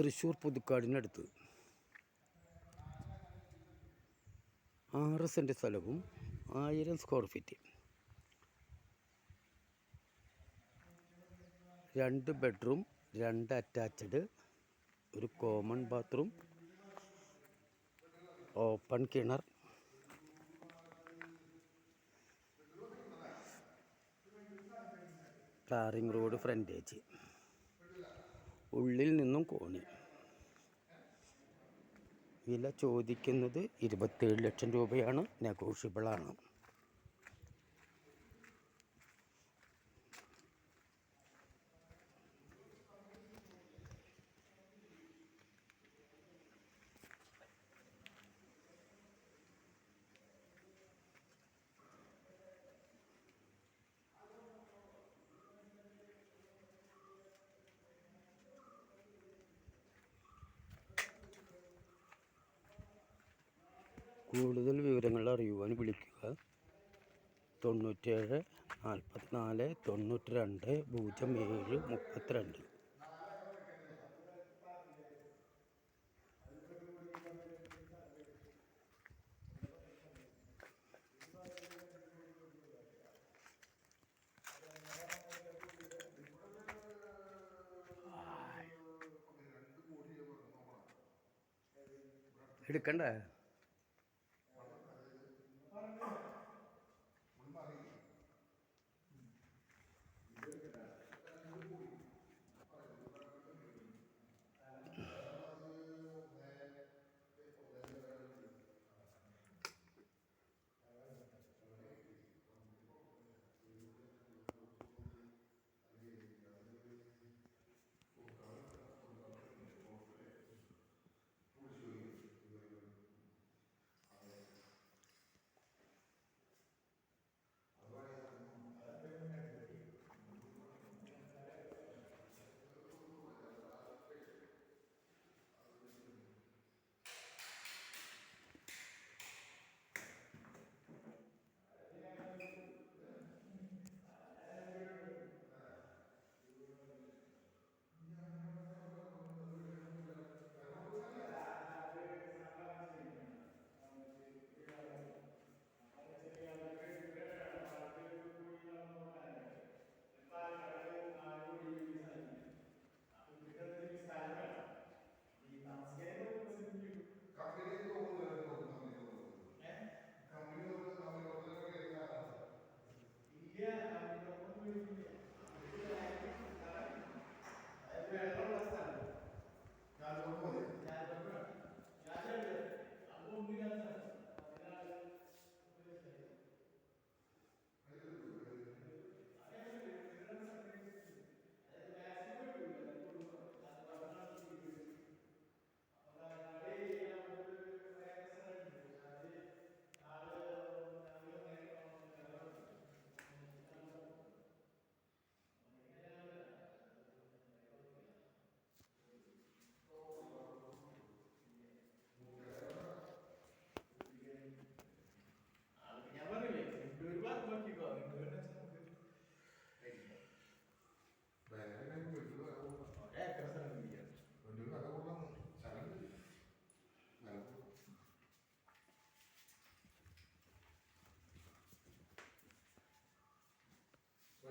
തൃശ്ശൂർ പുതുക്കാടിനടുത്ത്. ആറ് സെന്റ് സ്ഥലവും ആയിരം സ്ക്വയർ ഫീറ്റ്. രണ്ട് ബെഡ്റൂം രണ്ട് അറ്റാച്ച്ഡ് ഒരു കോമൺ ബാത്റൂം ഓപ്പൺ കിണർ. Tarring road frontage. ഉള്ളിൽ നിന്നും കോണി. വില ചോദിക്കുന്നത് ഇരുപത്തേഴ് ലക്ഷം രൂപയാണ് നെഗോഷ്യബിളാണ് കൂടുതൽ വിവരങ്ങൾ അറിയുവാൻ വിളിക്കുക. തൊണ്ണൂറ്റേഴ് നാൽപ്പത്തിനാല് തൊണ്ണൂറ്റി രണ്ട് പൂജ്യം ഏഴ് മുപ്പത്തിരണ്ട്. എടുക്കണ്ടേ.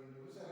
going to do is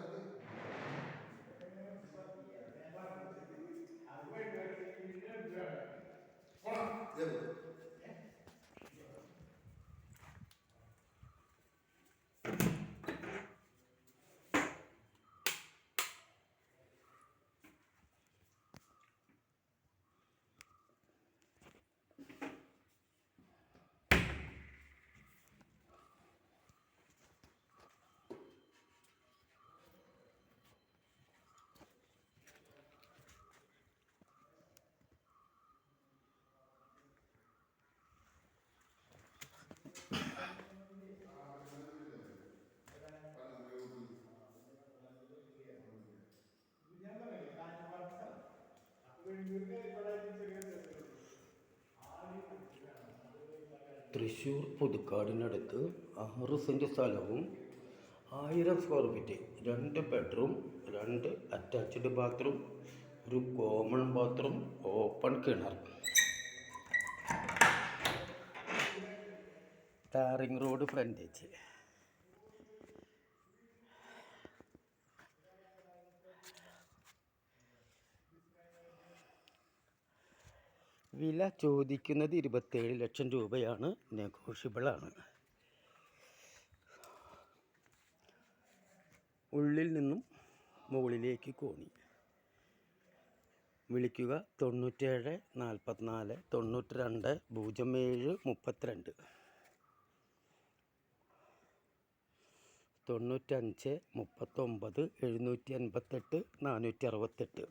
Thrissur പുതുക്കാടിനടുത്ത് ആറ് സെന്റ് സ്ഥലവും ആയിരം സ്ക്വയർ ഫീറ്റ് രണ്ട് ബെഡ്റൂം രണ്ട് അറ്റാച്ച്ഡ് ബാത്റൂം ഒരു കോമൺ ബാത്റൂം ഓപ്പൺ കിണർ. ടാറിങ് റോഡ് ഫ്രണ്ടേജ് വില ചോദിക്കുന്നത് ഇരുപത്തേഴ് ലക്ഷം രൂപയാണ്. നെഗോഷ്യബിൾ ആണ് ഉള്ളിൽ നിന്നും മുകളിലേക്ക് കോണി. വിളിക്കുക തൊണ്ണൂറ്റേഴ് നാൽപ്പത്തിനാല് തൊണ്ണൂറ്റി രണ്ട് പൂജ്യം ഏഴ് മുപ്പത്തിരണ്ട്. തൊണ്ണൂറ്റഞ്ച് മുപ്പത്തൊമ്പത് എഴുന്നൂറ്റി അൻപത്തെട്ട് നാനൂറ്റി അറുപത്തെട്ട്.